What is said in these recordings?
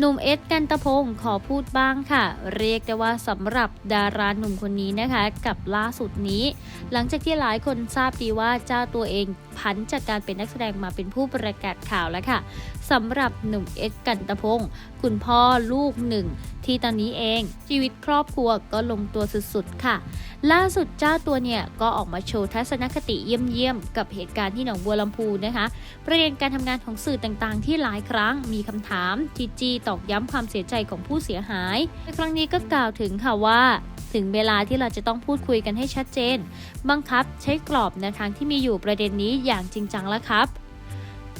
หนุ่มเอสกันตะพงศ์ขอพูดบ้างค่ะ เรียกได้ว่าสำหรับดาราหนุ่มคนนี้นะคะ กับล่าสุดนี้ หลังจากที่หลายคนทราบดีว่าเจ้าตัวเอง พันจากการเป็นนักแสดงมาเป็นผู้ประกาศข่าวแล้วค่ะสำหรับหนุ่มเอสกันตะพงศ์คุณพ่อลูกหนึ่ง ที่ตอนนี้เองชีวิตครอบครัวก็ลงตัวสุดๆค่ะ ล่าสุดเจ้าตัวเนี่ย ก็ออกมาโชว์ทัศนคติเยี่ยมๆ กับเหตุการณ์ที่หนองบัวลำพูนะคะ ประเด็นการทำงานของสื่อต่างๆ ที่หลายครั้งมีคำถามที่จี้ตอกย้ำความเสียใจของผู้เสียหายในครั้งนี้ก็กล่าวถึงค่ะว่า ถึงเวลาที่เราจะต้องพูดคุยกันให้ชัดเจน บังคับใช้กรอบแนวทางที่มีอยู่ประเด็นนี้อย่างจริงจังแล้วครับ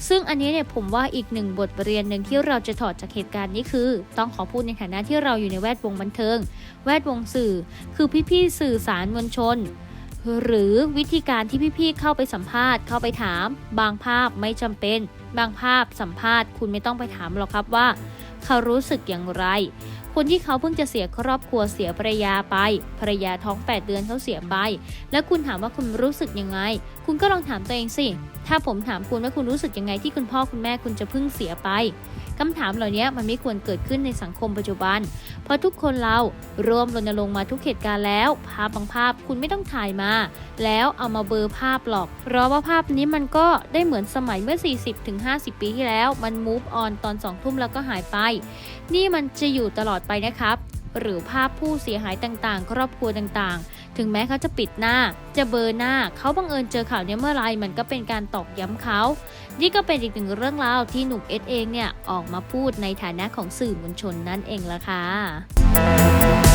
ซึ่งอันนี้เนี่ยผมว่าอีกหนึ่งบทเรียนหนึ่งที่เราจะถอดจากเหตุการณ์นี้คือ ต้องขอพูดในฐานะที่เราอยู่ในแวดวงบันเทิง แวดวงสื่อ คือพี่ๆสื่อสารมวลชนหรือวิธีการที่พี่ๆเข้าไปสัมภาษณ์เข้าไปถาม บางภาพไม่จำเป็น บางภาพสัมภาษณ์ คุณไม่ต้องไปถามหรอกครับว่า เขารู้สึกอย่างไร คนที่เขาเพิ่งจะเสียครอบครัวเสียภรรยาไป ภรรยาท้อง 8 เดือนเขาเสียไป แล้วคุณถามว่าคุณรู้สึกยังไง คุณก็ลองถามตัวเองสิ ถ้าผมถามคุณว่าคุณรู้สึกยังไงที่คุณพ่อคุณแม่คุณจะเพิ่งเสียไปคำถามเหล่านี้มันไม่ควรเกิดขึ้นในสังคมปัจจุบัน เพราะทุกคนเรารวมรณรงค์มาทุกเหตุการณ์แล้ว ภาพบางภาพคุณไม่ต้องถ่ายมา แล้วเอามาเบอร์ภาพหรอก เพราะว่าภาพนี้มันก็ได้เหมือนสมัยเมื่อ 40-50 ปีที่แล้ว มัน move on ตอน2ทุ่มแล้วก็หายไป นี่มันจะอยู่ตลอดไปนะครับ หรือภาพผู้เสียหายต่างๆ ครอบครัวต่างๆ ถึงแม้เขาจะปิดหน้า จะเบอร์หน้า เขาบังเอิญเจอข่าวนี้เมื่อไรมันก็เป็นการตอกย้ำเขา นี่ก็เป็นอีกหนึ่งเรื่องราวที่หนุ่มเอสเองเนี่ยออกมาพูดในฐานะของสื่อมวลชนนั่นเองละค่ะ